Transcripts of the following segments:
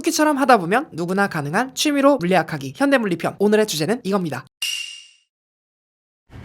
쿠키처럼 하다 보면 누구나 가능한 취미로 물리학하기 현대물리편 오늘의 주제는 이겁니다.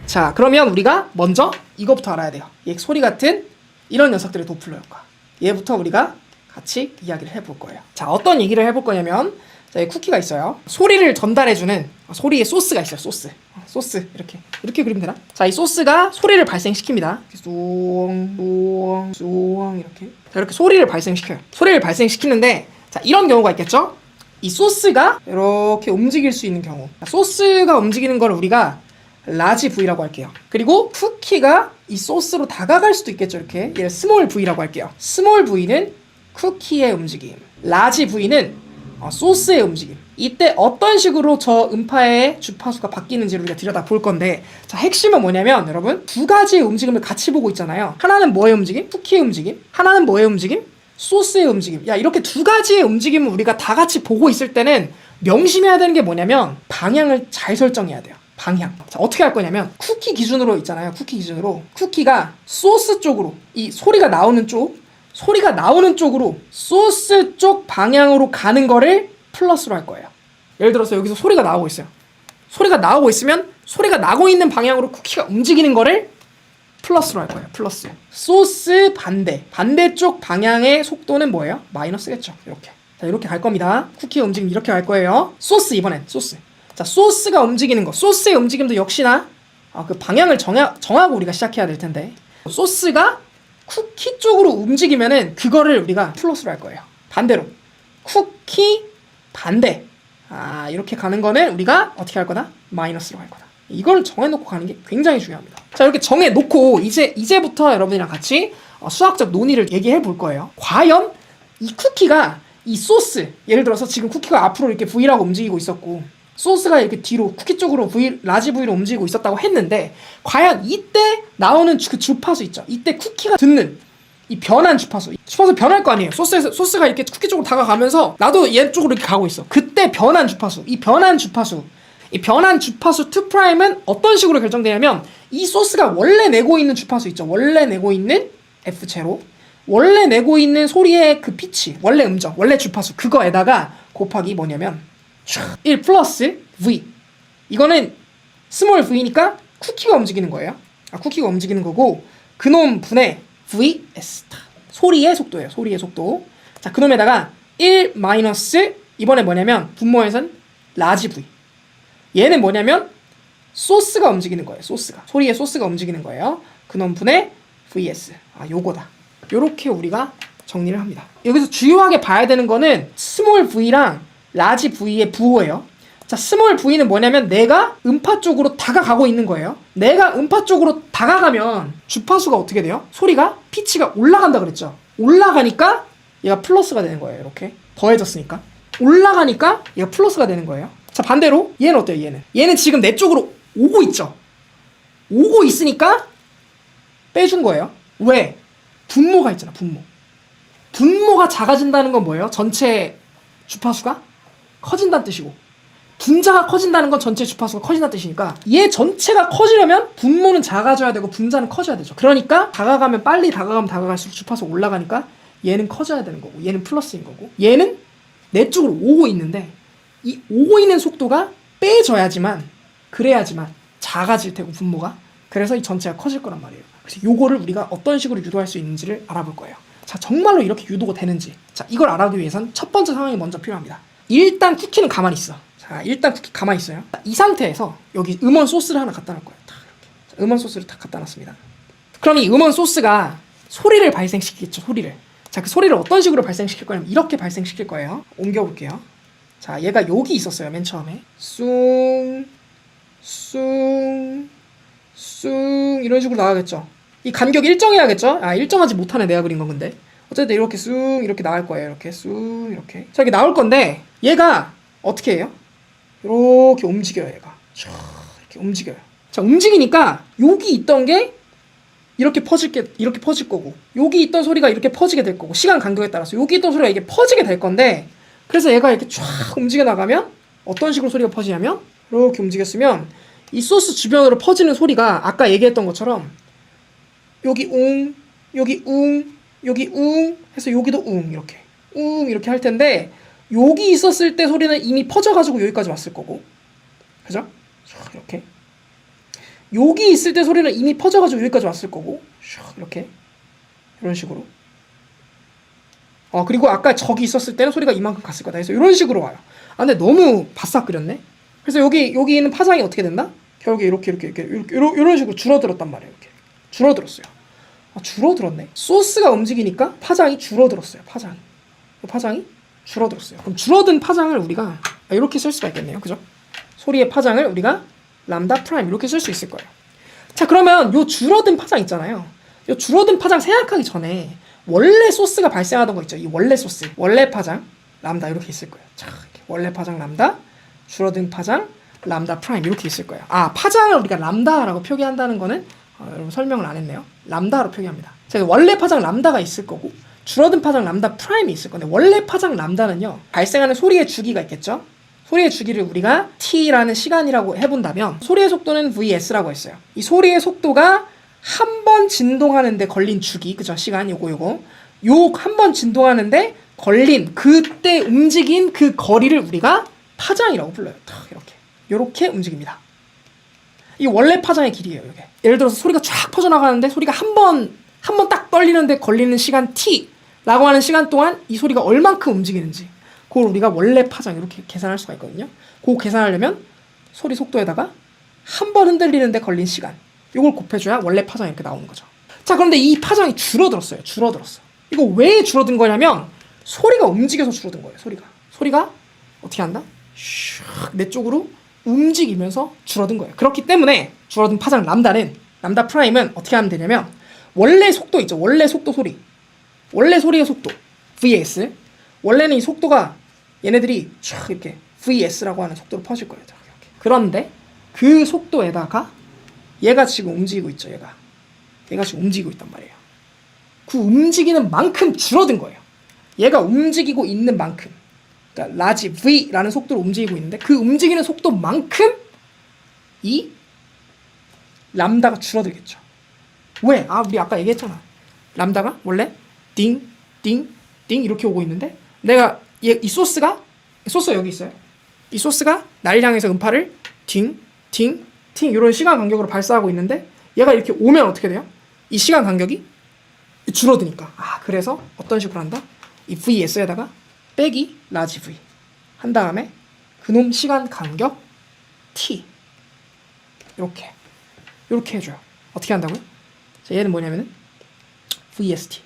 자 그러면 우리가 먼저 이거부터 알아야 돼요. 얘 소리 같은 이런 녀석들의 도플러 효과. 얘부터 우리가 같이 이야기를 해볼 거예요. 자 어떤 얘기를 해볼 거냐면 자, 이 쿠키가 있어요. 소리를 전달해주는 소리의 소스가 있어요. 소스. 어, 소스 이렇게 이렇게 그리면 되나? 자 이 소스가 소리를 발생시킵니다. 쏘옹 쏘옹 이렇게 자 이렇게 소리를 발생시켜요. 소리를 발생시키는데 자 이런 경우가 있겠죠? 이 소스가 이렇게 움직일 수 있는 경우. 자, 소스가 움직이는 걸 우리가 라지 V라고 할게요. 그리고 쿠키가 이 소스로 다가갈 수도 있겠죠. 이렇게 얘를 스몰 V라고 할게요. 스몰 V는 쿠키의 움직임. 라지 V는 어, 소스의 움직임. 이때 어떤 식으로 저 음파의 주파수가 바뀌는지를 우리가 들여다 볼 건데 자 핵심은 뭐냐면 여러분 두 가지의 움직임을 같이 보고 있잖아요. 하나는 뭐의 움직임? 쿠키의 움직임. 하나는 뭐의 움직임? 소스의 움직임. 야 이렇게 두 가지의 움직임을 우리가 다 같이 보고 있을 때는 명심해야 되는 게 뭐냐면 방향을 잘 설정해야 돼요. 방향. 자, 어떻게 할 거냐면 쿠키 기준으로 있잖아요. 쿠키 기준으로 쿠키가 소스 쪽으로 이 소리가 나오는 쪽 소리가 나오는 쪽으로 소스 쪽 방향으로 가는 거를 플러스로 할 거예요. 예를 들어서 여기서 소리가 나오고 있어요. 소리가 나오고 있으면 소리가 나고 있는 방향으로 쿠키가 움직이는 거를 플러스로 할 거예요. 플러스. 소스 반대. 반대쪽 방향의 속도는 뭐예요? 마이너스겠죠. 이렇게. 자, 이렇게 갈 겁니다. 쿠키의 움직임 이렇게 갈 거예요. 소스 이번엔 소스. 자, 소스가 움직이는 거. 소스의 움직임도 역시나 아, 그 방향을 정하, 정하고 우리가 시작해야 될 텐데. 소스가 쿠키 쪽으로 움직이면은 그거를 우리가 플러스로 할 거예요. 반대로. 쿠키 반대. 아, 이렇게 가는 거는 우리가 어떻게 할 거다? 마이너스로 할 거다. 이걸 정해놓고 가는 게 굉장히 중요합니다. 자, 이렇게 정해놓고 이제, 이제부터 여러분이랑 같이 어, 수학적 논의를 얘기해 볼 거예요. 과연 이 쿠키가 이 소스, 예를 들어서 지금 쿠키가 앞으로 이렇게 V라고 움직이고 있었고, 소스가 이렇게 뒤로 쿠키 쪽으로 V, 라지 V로 움직이고 있었다고 했는데, 과연 이때 나오는 주- 그 주파수 있죠? 이때 쿠키가 듣는 이 변한 주파수. 주파수 변할 거 아니에요. 소스에서, 소스가 이렇게 쿠키 쪽으로 다가가면서 나도 얘 쪽으로 이렇게 가고 있어. 그때 변한 주파수. 이 변한 주파수. 이 변한 주파수 2'은 어떤 식으로 결정되냐면 이 소스가 원래 내고 있는 주파수 있죠. 원래 내고 있는 F 제로. 원래 내고 있는 소리의 그 피치, 원래 음정, 원래 주파수 그거에다가 곱하기 뭐냐면 1 플러스 V. 이거는 스몰 V니까 쿠키가 움직이는 거예요. 아, 쿠키가 움직이는 거고 그놈 분의 VS 소리의 속도예요. 소리의 속도. 자, 그놈에다가 1 마이너스 이번에 뭐냐면 분모에선 라지 V. 얘는 뭐냐면 소스가 움직이는 거예요. 소스가. 소리의 소스가 움직이는 거예요. 그놈 분의 VS. 아, 요거다. 요렇게 우리가 정리를 합니다. 여기서 주요하게 봐야 되는 거는 스몰 V랑 라지 V의 부호예요. 자, 스몰 V는 뭐냐면 내가 음파 쪽으로 다가가고 있는 거예요. 내가 음파 쪽으로 다가가면 주파수가 어떻게 돼요? 소리가 피치가 올라간다 그랬죠. 올라가니까 얘가 플러스가 되는 거예요. 이렇게 더해졌으니까. 올라가니까 얘가 플러스가 되는 거예요. 자, 반대로 얘는 어때요? 얘는. 얘는 지금 내 쪽으로 오고 있죠. 오고 있으니까 빼준 거예요. 왜? 분모가 있잖아, 분모. 분모가 작아진다는 건 뭐예요? 전체 주파수가 커진다는 뜻이고 분자가 커진다는 건 전체 주파수가 커진다는 뜻이니까 얘 전체가 커지려면 분모는 작아져야 되고 분자는 커져야 되죠. 그러니까 다가가면 빨리 다가가면 다가갈수록 주파수가 올라가니까 얘는 커져야 되는 거고 얘는 플러스인 거고 얘는 내 쪽으로 오고 있는데 이 오고 있는 속도가 빼져야지만 그래야지만 작아질 테고 분모가 그래서 이 전체가 커질 거란 말이에요. 그래서 요거를 우리가 어떤 식으로 유도할 수 있는지를 알아볼 거예요. 자, 정말로 이렇게 유도가 되는지. 자, 이걸 알아보기 위해선 첫 번째 상황이 먼저 필요합니다. 일단 쿠키는 가만히 있어. 자, 일단 쿠키 가만히 있어요. 자, 이 상태에서 여기 음원 소스를 하나 갖다 놓을 거예요. 딱 이렇게. 자, 음원 소스를 딱 갖다 놨습니다. 그럼 이 음원 소스가 소리를 발생시키겠죠, 소리를. 자, 그 소리를 어떤 식으로 발생시킬 거냐면 이렇게 발생시킬 거예요. 옮겨볼게요. 자, 얘가 여기 있었어요, 맨 처음에. 숭, 숭, 숭 이런 식으로 나가겠죠. 이 간격 일정해야겠죠. 아 일정하지 못하네 내가 그린 건 근데. 어쨌든 이렇게 쑥 이렇게 나올 거예요. 이렇게 쑥 이렇게. 자 이렇게 나올 건데 얘가 어떻게 해요? 이렇게 움직여요. 얘가. 촤, 이렇게 움직여요. 자 움직이니까 여기 있던 게 이렇게 퍼질 게 이렇게 퍼질 거고 여기 있던 소리가 이렇게 퍼지게 될 거고 시간 간격에 따라서 여기 있던 소리가 이게 퍼지게 될 건데 그래서 얘가 이렇게 쫙 움직여 나가면 어떤 식으로 소리가 퍼지냐면 이렇게 움직였으면 이 소스 주변으로 퍼지는 소리가 아까 얘기했던 것처럼 여기 웅 여기 웅 여기 웅 해서 여기도 웅 이렇게. 웅 이렇게 할 텐데 여기 있었을 때 소리는 이미 퍼져가지고 여기까지 왔을 거고. 그죠? 샥 이렇게. 여기 있을 때 소리는 이미 퍼져가지고 여기까지 왔을 거고. 샥 이렇게. 이런 식으로 어 그리고 아까 저기 있었을 때는 소리가 이만큼 갔을 거다 해서 이런 식으로 와요. 아 근데 너무 바싹 그렸네? 그래서 여기 여기 있는 파장이 어떻게 된다? 결국에 이렇게 이렇게 이렇게 이렇게 이런, 이런 식으로 줄어들었단 말이에요 이렇게. 줄어들었어요. 아 줄어들었네. 소스가 움직이니까 파장이 줄어들었어요 파장이 파장이 줄어들었어요. 그럼 줄어든 파장을 우리가 이렇게 쓸 수가 있겠네요 그죠? 소리의 파장을 우리가 람다 프라임 이렇게 쓸 수 있을 거예요. 자 그러면 요 줄어든 파장 있잖아요. 요 줄어든 파장 생각하기 전에 원래 소스가 발생하던 거 있죠. 이 원래 소스. 원래 파장 람다 이렇게 있을 거예요. 자 원래 파장 람다 줄어든 파장 람다 프라임 이렇게 있을 거예요. 아 파장을 우리가 람다라고 표기한다는 거는 어, 여러분 설명을 안 했네요. 람다로 표기합니다. 자 원래 파장 람다가 있을 거고 줄어든 파장 람다 프라임이 있을 건데 원래 파장 람다는요 발생하는 소리의 주기가 있겠죠? 소리의 주기를 우리가 t라는 시간이라고 해본다면 소리의 속도는 vs라고 했어요. 이 소리의 속도가 한 번 진동하는데 걸린 주기, 그죠? 시간 요거 요거. 요 한 번 진동하는데 걸린 그때 움직인 그 거리를 우리가 파장이라고 불러요. 탁 이렇게. 요렇게 움직입니다. 이 원래 파장의 길이에요, 이게. 예를 들어서 소리가 쫙 퍼져나가는데 소리가 한 번, 한 번 딱 떨리는데 걸리는 시간 t라고 하는 시간 동안 이 소리가 얼만큼 움직이는지 그걸 우리가 원래 파장 이렇게 계산할 수가 있거든요. 그거 계산하려면 소리 속도에다가 한 번 흔들리는데 걸린 시간 이걸 곱해줘야 원래 파장이 이렇게 나오는 거죠. 자 그런데 이 파장이 줄어들었어요. 줄어들었어. 이거 왜 줄어든 거냐면 소리가 움직여서 줄어든 거예요. 소리가 소리가 어떻게 한다? 슉내 쪽으로 움직이면서 줄어든 거예요. 그렇기 때문에 줄어든 파장 람다는 람다 프라임은 어떻게 하면 되냐면 원래 속도 있죠. 원래 속도 소리 원래 소리의 속도 vs 원래는 이 속도가 얘네들이 촥 이렇게 vs라고 하는 속도로 퍼질 거예요. 이렇게. 그런데 그 속도에다가 얘가 지금 움직이고 있죠. 얘가 얘가 지금 움직이고 있단 말이에요. 그 움직이는 만큼 줄어든 거예요. 얘가 움직이고 있는 만큼 그러니까 라지 v라는 속도로 움직이고 있는데 그 움직이는 속도만큼 이 람다가 줄어들겠죠. 왜? 아 우리 아까 얘기했잖아. 람다가 원래 띵, 띵, 띵 이렇게 오고 있는데 내가 얘, 이 소스가 소스 여기 있어요. 이 소스가 날 향해서 음파를 팅, 팅, 팅 이런 시간 간격으로 발사하고 있는데 얘가 이렇게 오면 어떻게 돼요? 이 시간 간격이 줄어드니까. 아 그래서 어떤 식으로 한다? 이 vs에다가 빼기 라지 v 한 다음에 그놈 시간 간격 t 이렇게 이렇게 해줘요. 어떻게 한다고요? 자, 얘는 뭐냐면은 vst.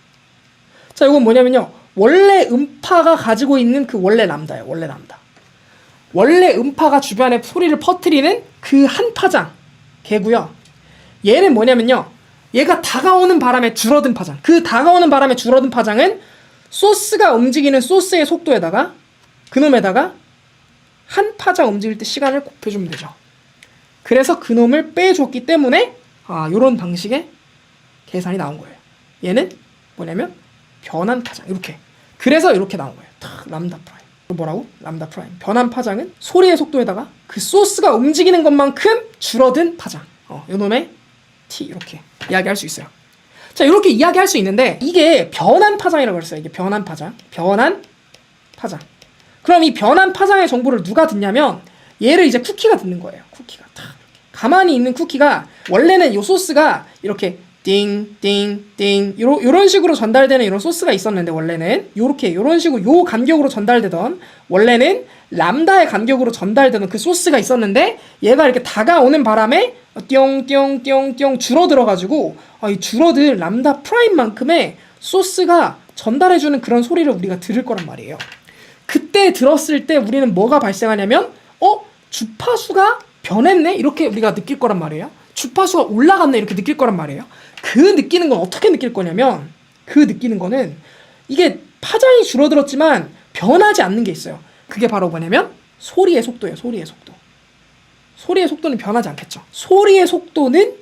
자, 이건 뭐냐면요. 원래 음파가 가지고 있는 그 원래 람다예요. 원래 람다. 원래 음파가 주변에 소리를 퍼뜨리는 그 한 파장 개고요. 얘는 뭐냐면요. 얘가 다가오는 바람에 줄어든 파장. 그 다가오는 바람에 줄어든 파장은 소스가 움직이는 소스의 속도에다가 그놈에다가 한 파장 움직일 때 시간을 곱해주면 되죠. 그래서 그놈을 빼줬기 때문에 아 요런 방식의 계산이 나온 거예요. 얘는 뭐냐면 변한 파장 이렇게 그래서 이렇게 나온 거예요. 탁 람다 프라임. 뭐라고? 람다 프라임. 변한 파장은 소리의 속도에다가 그 소스가 움직이는 것만큼 줄어든 파장. 어, 요놈의 t 이렇게 이야기할 수 있어요. 자, 이렇게 이야기할 수 있는데 이게 변한 파장이라고 그랬어요. 이게 변한 파장. 변한 파장. 그럼 이 변한 파장의 정보를 누가 듣냐면 얘를 이제 쿠키가 듣는 거예요. 쿠키가 탁 이렇게. 가만히 있는 쿠키가 원래는 요 소스가 이렇게 띵 띵 띵 요런 요런 식으로 전달되는 이런 소스가 있었는데 원래는 요렇게 요런 식으로 요 간격으로 전달되던 원래는 람다의 간격으로 전달되는 그 소스가 있었는데 얘가 이렇게 다가오는 바람에 띵 띵 띵 띵 줄어들어 가지고 아, 이 줄어든 람다 프라임만큼의 소스가 전달해주는 그런 소리를 우리가 들을 거란 말이에요. 그때 들었을 때 우리는 뭐가 발생하냐면 어 주파수가 변했네 이렇게 우리가 느낄 거란 말이에요. 주파수가 올라갔네 이렇게 느낄 거란 말이에요. 그 느끼는 건 어떻게 느낄 거냐면 그 느끼는 거는 이게 파장이 줄어들었지만 변하지 않는 게 있어요. 그게 바로 뭐냐면 소리의 속도예요. 소리의 속도. 소리의 속도는 변하지 않겠죠. 소리의 속도는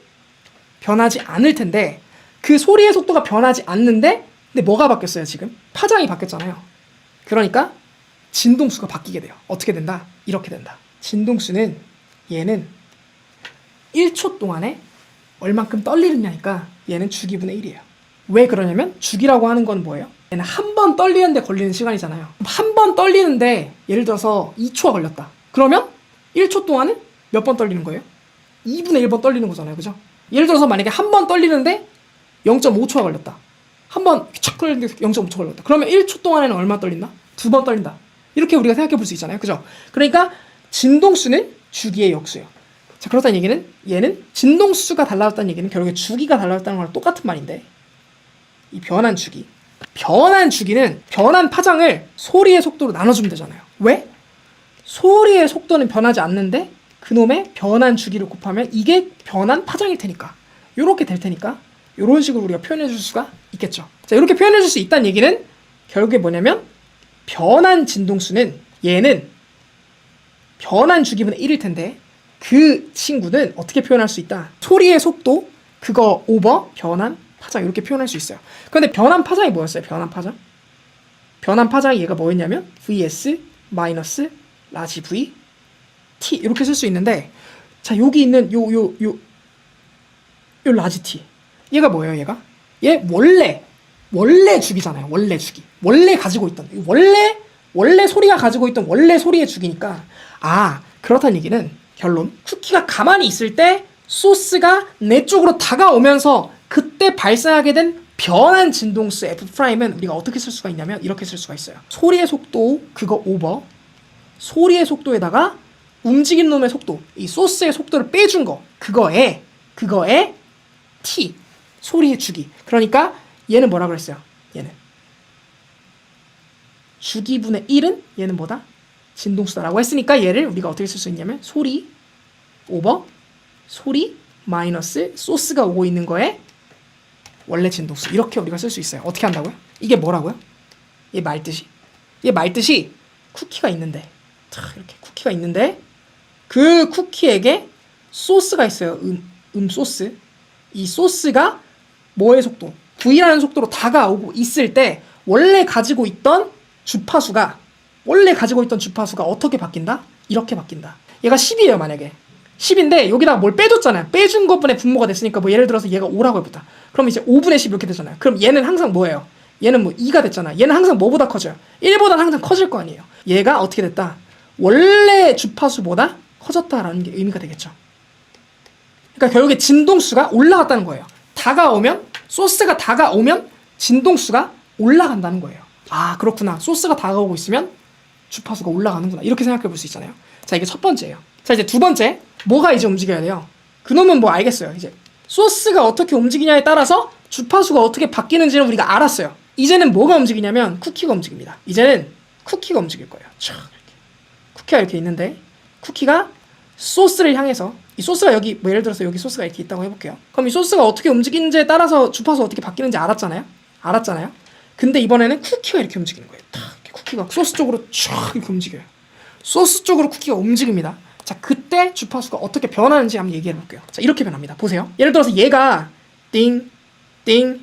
변하지 않을 텐데 그 소리의 속도가 변하지 않는데 근데 뭐가 바뀌었어요 지금? 파장이 바뀌었잖아요. 그러니까 진동수가 바뀌게 돼요. 어떻게 된다? 이렇게 된다. 진동수는 얘는 1초 동안에 얼만큼 떨리느냐니까 얘는 주기 분의 1이에요. 왜 그러냐면 주기라고 하는 건 뭐예요? 얘는 한 번 떨리는데 걸리는 시간이잖아요. 한 번 떨리는데 예를 들어서 2초가 걸렸다. 그러면 1초 동안은 몇 번 떨리는 거예요? 2분의 1번 떨리는 거잖아요. 그죠? 예를 들어서 만약에 한 번 떨리는데 0.5초가 걸렸다. 한 번 착 걸리는데 0.5초 걸렸다. 그러면 1초 동안에는 얼마 떨린다? 두 번 떨린다. 이렇게 우리가 생각해 볼 수 있잖아요. 그죠? 그러니까 진동수는 주기의 역수예요. 자, 그렇다는 얘기는 얘는 진동수가 달라졌다는 얘기는 결국에 주기가 달라졌다는 거랑 똑같은 말인데 이 변한 주기. 변한 주기는 변한 파장을 소리의 속도로 나눠주면 되잖아요. 왜? 소리의 속도는 변하지 않는데 그놈의 변한 주기를 곱하면 이게 변한 파장일 테니까 요렇게 될 테니까 요런 식으로 우리가 표현해 줄 수가 있겠죠. 자, 이렇게 표현해 줄 수 있다는 얘기는 결국에 뭐냐면 변한 진동수는 얘는 변한 주기분의 1일 텐데 그 친구는 어떻게 표현할 수 있다? 소리의 속도 그거 오버 변한 파장 이렇게 표현할 수 있어요. 그런데 변한 파장이 뭐였어요? 변한 파장? 변한 파장이 얘가 뭐였냐면 vs 마이너스 라지 v t 이렇게 쓸 수 있는데 자 여기 있는 요 요 요 요 라지 t 얘가 뭐예요? 얘가 얘 원래 원래 주기잖아요. 원래 주기 원래 가지고 있던 원래 원래 소리가 가지고 있던 원래 소리의 주기니까 아 그렇다는 얘기는 결론 쿠키가 가만히 있을 때 소스가 내 쪽으로 다가오면서 그때 발생하게 된 변한 진동수 f 프라임은 우리가 어떻게 쓸 수가 있냐면 이렇게 쓸 수가 있어요. 소리의 속도 그거 오버 소리의 속도에다가 움직인 놈의 속도 이 소스의 속도를 빼준 거 그거에 그거에 t 소리의 주기 그러니까 얘는 뭐라 그랬어요? 얘는 주기분의 1은 얘는 뭐다? 진동수다라고 했으니까 얘를 우리가 어떻게 쓸 수 있냐면 소리 오버 소리 마이너스 소스가 오고 있는 거에 원래 진동수 이렇게 우리가 쓸 수 있어요. 어떻게 한다고요? 이게 뭐라고요? 얘 말뜻이 얘 말뜻이 쿠키가 있는데 탁 이렇게 쿠키가 있는데 그 쿠키에게 소스가 있어요. 음, 음 소스 이 소스가 뭐의 속도 V라는 속도로 다가오고 있을 때 원래 가지고 있던 주파수가 원래 가지고 있던 주파수가 어떻게 바뀐다? 이렇게 바뀐다. 얘가 10이에요, 만약에. 10인데 여기다가 뭘 빼줬잖아요. 빼준 것분에 분모가 됐으니까 뭐 예를 들어서 얘가 5라고 해보다. 그럼 이제 5분의 10 이렇게 되잖아요. 그럼 얘는 항상 뭐예요? 얘는 뭐 2가 됐잖아. 얘는 항상 뭐보다 커져요? 1보다 항상 커질 거 아니에요. 얘가 어떻게 됐다? 원래 주파수보다 커졌다라는 게 의미가 되겠죠. 그러니까 결국에 진동수가 올라갔다는 거예요. 다가오면 소스가 다가오면 진동수가 올라간다는 거예요. 아 그렇구나. 소스가 다가오고 있으면 주파수가 올라가는구나. 이렇게 생각해 볼 수 있잖아요. 자 이게 첫 번째예요. 자 이제 두 번째 뭐가 이제 움직여야 돼요. 그놈은 뭐 알겠어요. 이제 소스가 어떻게 움직이냐에 따라서 주파수가 어떻게 바뀌는지는 우리가 알았어요. 이제는 뭐가 움직이냐면 쿠키가 움직입니다. 이제는 쿠키가 움직일 거예요. 촥. 쿠키가 이렇게 있는데 쿠키가 소스를 향해서 이 소스가 여기 뭐 예를 들어서 여기 소스가 이렇게 있다고 해볼게요. 그럼 이 소스가 어떻게 움직이는지에 따라서 주파수 어떻게 바뀌는지 알았잖아요. 알았잖아요. 근데 이번에는 쿠키가 이렇게 움직이는 거예요. 탁 쿠키가 소스 쪽으로 촥 이렇게 움직여요. 소스 쪽으로 쿠키가 움직입니다. 자 그때 주파수가 어떻게 변하는지 한번 얘기해 볼게요. 자 이렇게 변합니다. 보세요. 예를 들어서 얘가 띵, 띵,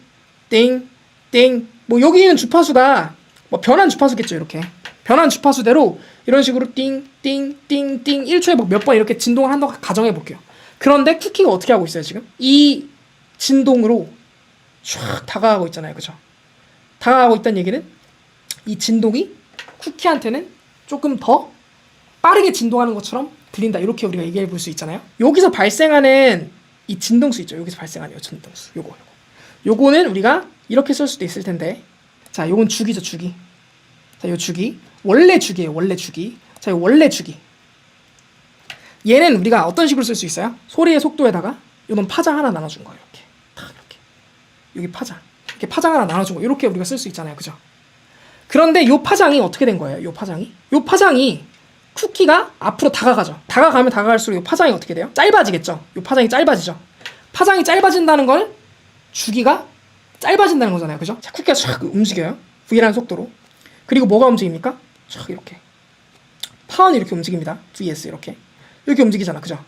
띵, 띵. 뭐 여기 있는 주파수가 뭐 변한 주파수겠죠. 이렇게 변한 주파수대로 이런 식으로 띵, 띵, 띵, 띵 1초에 뭐몇번 이렇게 진동을 한다고 가정해 볼게요. 그런데 쿠키가 어떻게 하고 있어요 지금? 이 진동으로 쫙 다가가고 있잖아요. 그죠? 다가가고 있다는 얘기는 이 진동이 쿠키한테는 조금 더 빠르게 진동하는 것처럼 들린다. 이렇게 우리가 얘기해 볼 수 있잖아요. 여기서 발생하는 이 진동수 있죠. 여기서 발생하는 이 진동수. 요거, 요거. 요거는 우리가 이렇게 쓸 수도 있을 텐데. 자, 요건 주기죠, 주기. 자, 요 주기. 원래 주기예요, 원래 주기. 자, 요 원래 주기. 얘는 우리가 어떤 식으로 쓸 수 있어요? 소리의 속도에다가 요런 파장 하나 나눠준 거예요. 이렇게. 탁, 이렇게. 여기 파장. 이렇게 파장 하나 나눠준 거. 이렇게 우리가 쓸 수 있잖아요. 그죠? 그런데 요 파장이 어떻게 된 거예요? 요 파장이? 요 파장이 쿠키가 앞으로 다가가죠. 다가가면 다가갈수록 요 파장이 어떻게 돼요? 짧아지겠죠. 요 파장이 짧아지죠. 파장이 짧아진다는 걸 주기가 짧아진다는 거잖아요. 그죠? 자, 쿠키가 촥 움직여요. V라는 속도로. 그리고 뭐가 움직입니까? 촥 이렇게. 파원이 이렇게 움직입니다. VS 이렇게. 이렇게 움직이잖아. 그죠?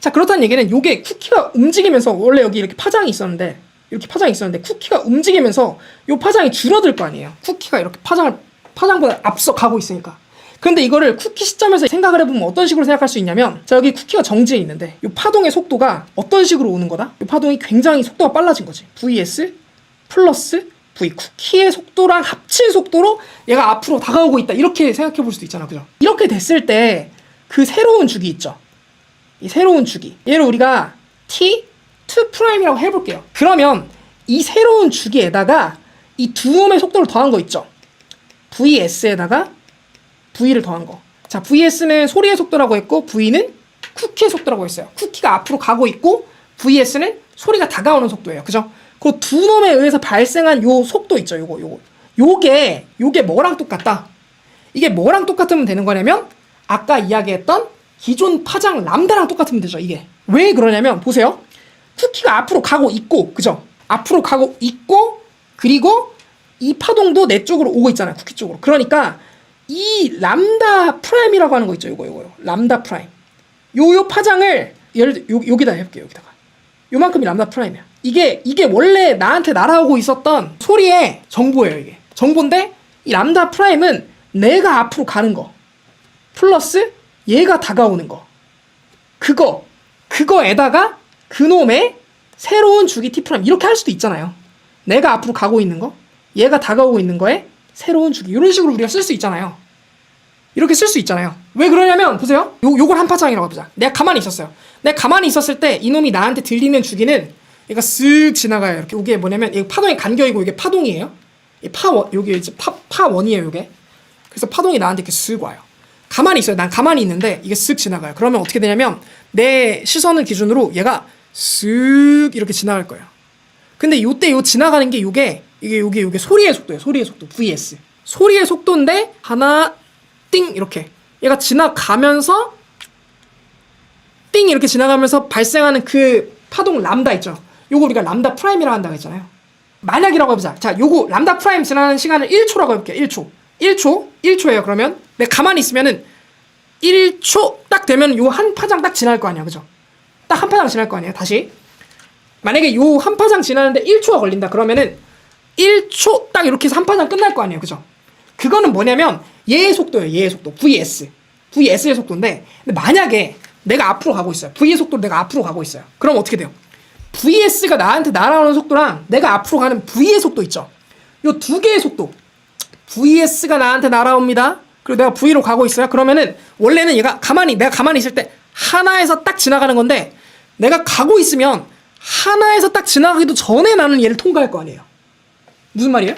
자, 그렇다는 얘기는 요게 쿠키가 움직이면서 원래 여기 이렇게 파장이 있었는데 이렇게 파장이 있었는데 쿠키가 움직이면서 요 파장이 줄어들 거 아니에요. 쿠키가 이렇게 파장을 파장보다 앞서 가고 있으니까. 근데 이거를 쿠키 시점에서 생각을 해보면 어떤 식으로 생각할 수 있냐면 자 여기 쿠키가 정지해 있는데 이 파동의 속도가 어떤 식으로 오는 거다? 이 파동이 굉장히 속도가 빨라진 거지. vs 플러스 v 쿠키의 속도랑 합친 속도로 얘가 앞으로 다가오고 있다 이렇게 생각해 볼 수도 있잖아 그죠 이렇게 됐을 때 그 새로운 주기 있죠 이 새로운 주기 얘를 우리가 t 2 프라임이라고 해볼게요 그러면 이 새로운 주기에다가 이두 놈의 속도를 더한 거 있죠 vs에다가 v를 더한 거. 자, vs는 소리의 속도라고 했고 v는 쿠키의 속도라고 했어요. 쿠키가 앞으로 가고 있고 vs는 소리가 다가오는 속도예요. 그죠? 그 두 놈에 의해서 발생한 요 속도 있죠. 요거 요거. 요게 요게 뭐랑 똑같다? 이게 뭐랑 똑같으면 되는 거냐면 아까 이야기했던 기존 파장 람다랑 똑같으면 되죠. 이게. 왜 그러냐면 보세요. 쿠키가 앞으로 가고 있고 그죠? 앞으로 가고 있고 그리고 이 파동도 내 쪽으로 오고 있잖아요. 쿠키 쪽으로. 그러니까 이 람다 프라임이라고 하는 거 있죠. 요거 요거. 람다 프라임. 요요 파장을 예를 들어 요, 여기다 해볼게요. 여기다가. 요만큼이 람다 프라임이야. 이게 이게 원래 나한테 날아오고 있었던 소리의 정보예요. 이게 정보인데 이 람다 프라임은 내가 앞으로 가는 거 플러스 얘가 다가오는 거 그거 그거에다가 그놈의 새로운 주기 t 프라임 이렇게 할 수도 있잖아요. 내가 앞으로 가고 있는 거 얘가 다가오고 있는 거에 새로운 주기 이런 식으로 우리가 쓸 수 있잖아요. 이렇게 쓸 수 있잖아요. 왜 그러냐면 보세요. 요 요걸 한 파장이라고 해보자. 내가 가만히 있었어요. 내가 가만히 있었을 때 이놈이 나한테 들리는 주기는 얘가 쓱 지나가요. 이렇게 이게 뭐냐면 이 파동이 간격이고 이게 파동이에요. 이 파원 여기 이제 파 파원이에요. 이게. 그래서 파동이 나한테 이렇게 쓱 와요. 가만히 있어요. 난 가만히 있는데 이게 쓱 지나가요. 그러면 어떻게 되냐면 내 시선을 기준으로 얘가 쓱 이렇게 지나갈 거예요. 근데 요때 요 지나가는 게 요게 이게 요게 요게 소리의 속도예요. 소리의 속도 vs. 소리의 속도인데 하나 띵 이렇게 얘가 지나가면서 띵 이렇게 지나가면서 발생하는 그 파동 람다 있죠. 요거 우리가 람다 프라임이라고 한다고 했잖아요. 만약이라고 해보자. 자, 요거 람다 프라임 지나는 시간을 1초라고 해볼게요. 1초. 1초? 1초예요. 그러면 내가 가만히 있으면은 1초 딱 되면 요 한 파장 딱 지날 거 아니야. 그죠? 딱 한 파장 지날 거 아니에요. 다시. 만약에 요 한 파장 지나는데 1초가 걸린다. 그러면은 1초 딱 이렇게 해서 한 파장 끝날 거 아니에요. 그죠? 그거는 뭐냐면 얘의 속도예요. 얘의 속도. vs. vs의 속도인데 만약에 내가 앞으로 가고 있어요. v의 속도로 내가 앞으로 가고 있어요. 그럼 어떻게 돼요? vs가 나한테 날아오는 속도랑 내가 앞으로 가는 v의 속도 있죠. 요 두 개의 속도. vs가 나한테 날아옵니다. 그리고 내가 v로 가고 있어요. 그러면은 원래는 얘가 가만히 내가 가만히 있을 때 하나에서 딱 지나가는 건데 내가 가고 있으면 하나에서 딱 지나가기도 전에 나는 얘를 통과할 거 아니에요. 무슨 말이에요?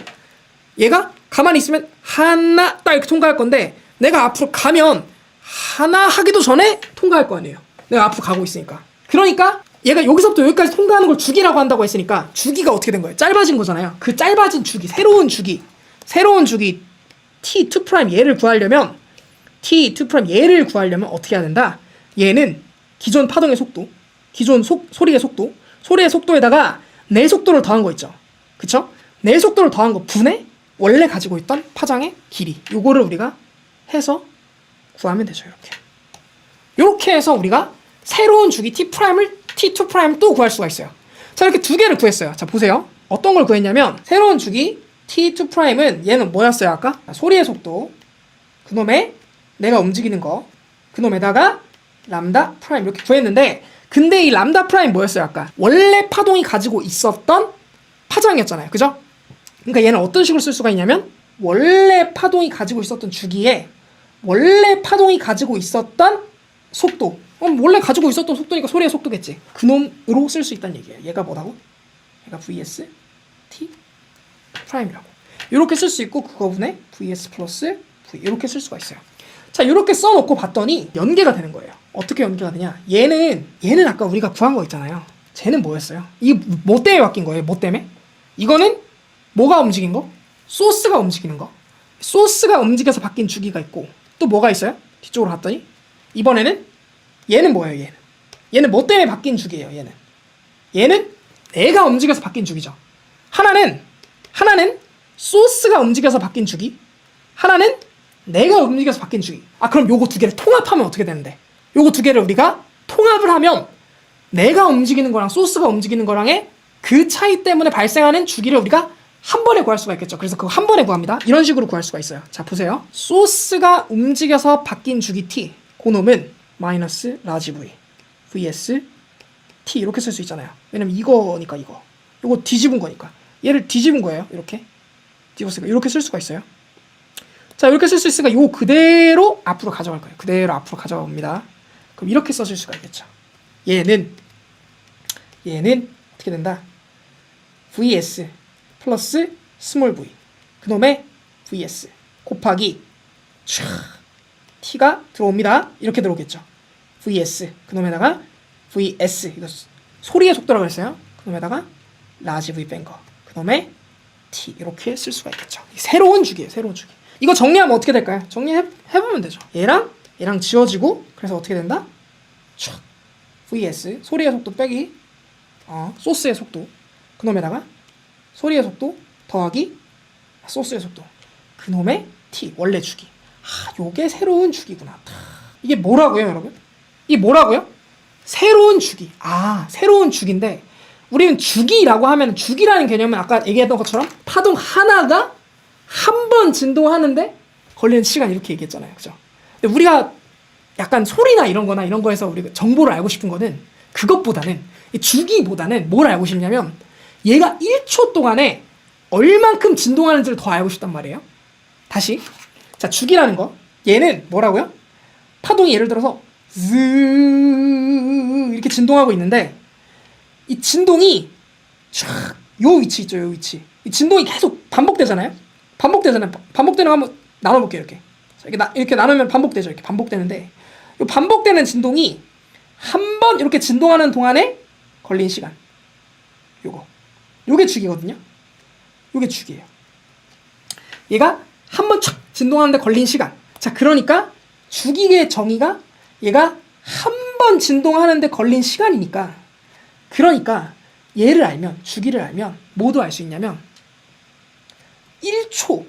얘가 가만히 있으면 하나 딱 이렇게 통과할 건데 내가 앞으로 가면 하나 하기도 전에 통과할 거 아니에요. 내가 앞으로 가고 있으니까. 그러니까 얘가 여기서부터 여기까지 통과하는 걸 주기라고 한다고 했으니까 주기가 어떻게 된 거예요? 짧아진 거잖아요. 그 짧아진 주기, 새로운 주기, 새로운 주기 t2 프라임 얘를 구하려면 t2 프라임 얘를 구하려면 어떻게 해야 된다? 얘는 기존 파동의 속도, 기존 속, 소리의 속도, 소리의 속도에다가 내 속도를 더한 거 있죠. 그쵸? 내 속도를 더한 거 분의 원래 가지고 있던 파장의 길이. 요거를 우리가 해서 구하면 되죠. 이렇게. 이렇게 해서 우리가 새로운 주기 t 프라임을 t2 프라임 또 구할 수가 있어요. 자 이렇게 두 개를 구했어요. 자 보세요. 어떤 걸 구했냐면 새로운 주기 t2 프라임은 얘는 뭐였어요 아까? 소리의 속도. 그놈의 내가 움직이는 거. 그놈에다가 람다 프라임 이렇게 구했는데 근데 이 람다 프라임 뭐였어요 아까? 원래 파동이 가지고 있었던 파장이었잖아요. 그죠? 그러니까 얘는 어떤 식으로 쓸 수가 있냐면 원래 파동이 가지고 있었던 주기에 원래 파동이 가지고 있었던 속도. 그럼 원래 가지고 있었던 속도니까 소리의 속도겠지. 그놈으로 쓸 수 있다는 얘기예요. 얘가 뭐라고? 얘가 vs t 프라임이라고. 이렇게 쓸 수 있고 그거분의 vs 플러스 v 이렇게 쓸 수가 있어요. 자 이렇게 써놓고 봤더니 연계가 되는 거예요. 어떻게 연계가 되냐? 얘는 얘는 아까 우리가 구한 거 있잖아요. 쟤는 뭐였어요? 이게 뭐 때문에 바뀐 거예요? 뭐 때문에? 이거는 뭐가 움직인 거? 소스가 움직이는 거. 소스가 움직여서 바뀐 주기가 있고 또 뭐가 있어요? 뒤쪽으로 갔더니 이번에는 얘는 뭐예요? 얘는 얘는 뭐 때문에 바뀐 주기예요? 얘는 얘는 내가 움직여서 바뀐 주기죠. 하나는 하나는 소스가 움직여서 바뀐 주기. 하나는 내가 움직여서 바뀐 주기. 아 그럼 요거 두 개를 통합하면 어떻게 되는데? 요거 두 개를 우리가 통합을 하면 내가 움직이는 거랑 소스가 움직이는 거랑의 그 차이 때문에 발생하는 주기를 우리가 한 번에 구할 수가 있겠죠. 그래서 그거 한 번에 구합니다. 이런 식으로 구할 수가 있어요. 자, 보세요. 소스가 움직여서 바뀐 주기 t, 그놈은 마이너스 라지 v, vs t 이렇게 쓸 수 있잖아요. 왜냐면 이거니까 이거. 이거 뒤집은 거니까. 얘를 뒤집은 거예요. 이렇게 뒤집었으니까 이렇게 쓸 수가 있어요. 자 이렇게 쓸 수 있으니까 요 그대로 앞으로 가져갈 거예요. 그대로 앞으로 가져가 봅니다. 그럼 이렇게 써줄 수가 있겠죠. 얘는 얘는 어떻게 된다? vs 플러스 스몰 v 그놈의 vs 곱하기 촤 t가 들어옵니다. 이렇게 들어오겠죠. vs 그놈에다가 vs 이거 소리의 속도라고 했어요. 그놈에다가 라지 v 뺀 거. 그놈의 t 이렇게 쓸 수가 있겠죠. 새로운 주기예요. 새로운 주기. 이거 정리하면 어떻게 될까요? 정리해 해보면 되죠. 얘랑 얘랑 지워지고 그래서 어떻게 된다? 촥! vs 소리의 속도 빼기. 어, 소스의 속도. 그놈에다가 소리의 속도 더하기 소스의 속도. 그놈의 t 원래 주기. 아 요게 새로운 주기구나. 다. 이게 뭐라고요 여러분? 이게 뭐라고요? 새로운 주기. 아 새로운 주기인데 우리는 주기라고 하면 주기라는 개념은 아까 얘기했던 것처럼 파동 하나가 한 번 진동하는데 걸리는 시간 이렇게 얘기했잖아요. 그죠 우리가 약간 소리나 이런 거나 이런 거에서 우리가 정보를 알고 싶은 거는 그것보다는 이 주기보다는 뭘 알고 싶냐면 얘가 1초 동안에 얼만큼 진동하는지를 더 알고 싶단 말이에요. 다시. 자, 주기라는 거. 얘는 뭐라고요? 파동이 예를 들어서 즈 이렇게 진동하고 있는데 이 진동이 촥요 위치 있죠, 요 위치. 이 진동이 계속 반복되잖아요. 반복되잖아요. 반복되는 거 한번 나눠 볼게요, 이렇게. 자, 이렇게, 나, 이렇게 나누면 반복되죠. 이렇게 반복되는데 이 반복되는 진동이 한 번 이렇게 진동하는 동안에 걸린 시간. 요거. 요게 주기거든요. 요게 주기예요. 얘가 한 번 촥 진동하는데 걸린 시간. 자, 그러니까 주기의 정의가 얘가 한 번 진동하는데 걸린 시간이니까 그러니까 얘를 알면 주기를 알면 뭐도 알수 있냐면 1초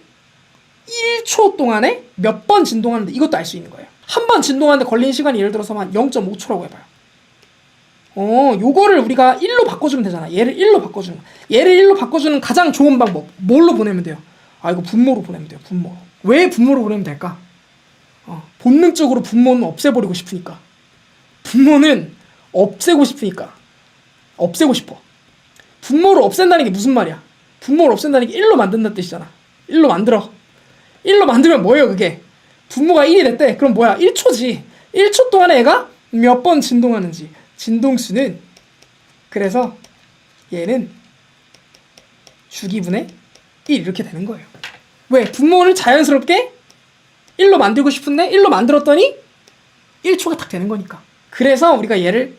1초 동안에 몇 번 진동하는데 이것도 알 수 있는 거예요. 한 번 진동하는데 걸린 시간이 예를 들어서 한 0.5초라고 해봐요. 어, 요거를 우리가 1로 바꿔주면 되잖아. 얘를 1로 바꿔주는 거. 얘를 1로 바꿔주는 가장 좋은 방법. 뭘로 보내면 돼요? 아, 이거 분모로 보내면 돼요. 분모로. 왜 분모로 보내면 될까? 어, 본능적으로 분모는 없애버리고 싶으니까. 분모는 없애고 싶으니까. 없애고 싶어. 분모를 없앤다는 게 무슨 말이야? 분모를 없앤다는 게 1로 만든다는 뜻이잖아. 1로 만들어. 1로 만들면 뭐예요, 그게? 분모가 1이 됐대. 그럼 뭐야? 1초지. 1초 동안에 얘가 몇 번 진동하는지. 진동수는 그래서 얘는 주기분의 1 이렇게 되는 거예요. 왜? 분모를 자연스럽게 1로 만들고 싶은데 1로 만들었더니 1초가 딱 되는 거니까. 그래서 우리가 얘를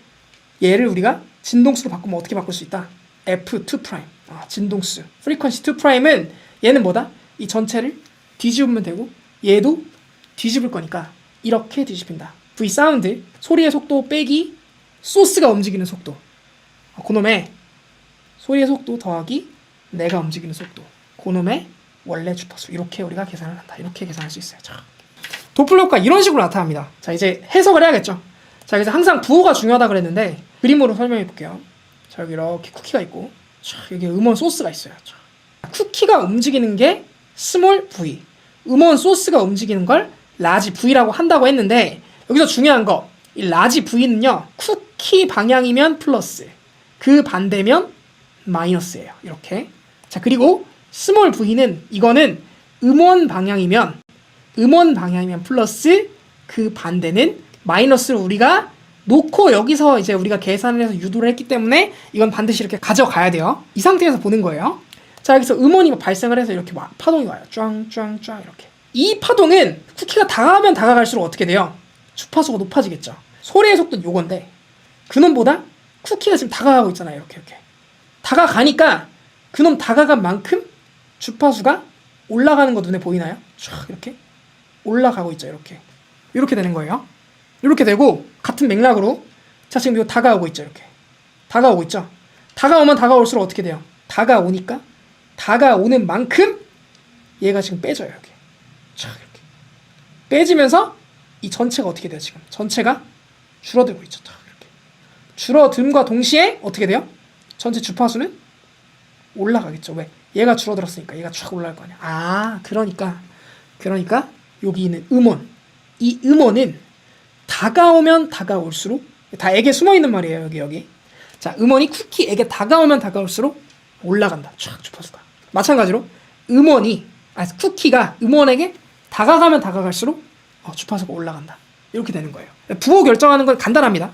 얘를 우리가 진동수로 바꾸면 어떻게 바꿀 수 있다? F2 아, 진동수. 프리퀀시 2 프라임은 얘는 뭐다? 이 전체를 뒤집으면 되고 얘도 뒤집을 거니까 이렇게 뒤집힌다. V 사운드 소리의 속도 빼기 소스가 움직이는 속도. 아, 그놈의 소리의 속도 더하기 내가 움직이는 속도. 그놈의 원래 주파수. 이렇게 우리가 계산을 한다. 이렇게 계산할 수 있어요. 자. 도플러가 이런 식으로 나타납니다. 자, 이제 해석을 해야겠죠. 자, 그래서 항상 부호가 중요하다 그랬는데 그림으로 설명해 볼게요. 자, 여기 이렇게 쿠키가 있고 자, 여기 음원 소스가 있어요. 자. 쿠키가 움직이는 게 스몰 V. 음원 소스가 움직이는 걸 라지 V라고 한다고 했는데 여기서 중요한 거 이 라지 V는요 쿠키 방향이면 플러스 그 반대면 마이너스예요. 이렇게. 자 그리고 스몰 V는 이거는 음원 방향이면 음원 방향이면 플러스 그 반대는 마이너스를 우리가 놓고 여기서 이제 우리가 계산을 해서 유도를 했기 때문에 이건 반드시 이렇게 가져가야 돼요. 이 상태에서 보는 거예요 자 여기서 음원이 발생을 해서 이렇게 막 파동이 와요 쫙쫙쫙 이렇게 이 파동은 쿠키가 다가가면 다가갈수록 어떻게 돼요? 주파수가 높아지겠죠. 소리의 속도는 요건데 그놈보다 쿠키가 지금 다가가고 있잖아요. 이렇게 이렇게 다가가니까 그놈 다가간 만큼 주파수가 올라가는 거 눈에 보이나요? 쫙 이렇게 올라가고 있죠. 이렇게 이렇게 되는 거예요. 이렇게 되고 같은 맥락으로 자 지금 이거 다가오고 있죠. 이렇게 다가오고 있죠. 다가오면 다가올수록 어떻게 돼요? 다가오니까 다가오는 만큼 얘가 지금 빼져요. 이렇게. 쫙 이렇게. 빼지면서 이 전체가 어떻게 돼요 지금? 전체가 줄어들고 있죠 쫙 이렇게. 줄어듦과 동시에 어떻게 돼요? 전체 주파수는 올라가겠죠. 왜? 얘가 줄어들었으니까 얘가 쫙 올라갈 거 아니야. 아 그러니까 그러니까 여기 있는 음원. 이 음원은 다가오면 다가올수록 다 액에 숨어 있는 말이에요 여기 여기. 자 음원이 쿠키에게 다가오면 다가올수록 올라간다. 촥 주파수가. 마찬가지로 음원이 아 쿠키가 음원에게 다가가면 다가갈수록 어, 주파수가 올라간다. 이렇게 되는 거예요. 부호 결정하는 건 간단합니다.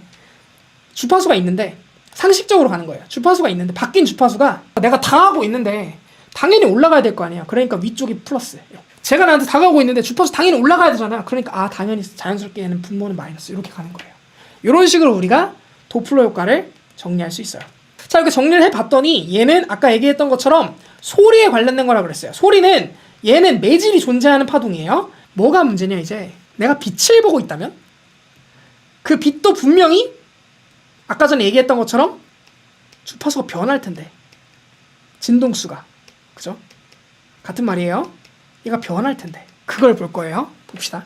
주파수가 있는데 상식적으로 가는 거예요. 주파수가 있는데 바뀐 주파수가 내가 당하고 있는데 당연히 올라가야 될 거 아니야. 그러니까 위쪽이 플러스. 제가 나한테 다가오고 있는데 주파수 당연히 올라가야 되잖아요. 그러니까 아 당연히 자연스럽게 얘는 분모는 마이너스 이렇게 가는 거예요. 이런 식으로 우리가 도플러 효과를 정리할 수 있어요. 자 이렇게 정리를 해봤더니 얘는 아까 얘기했던 것처럼 소리에 관련된 거라 그랬어요. 소리는 얘는 매질이 존재하는 파동이에요. 뭐가 문제냐 이제 내가 빛을 보고 있다면 그 빛도 분명히 아까 전에 얘기했던 것처럼 주파수가 변할 텐데 진동수가 그죠? 같은 말이에요. 얘가 변할 텐데 그걸 볼 거예요. 봅시다.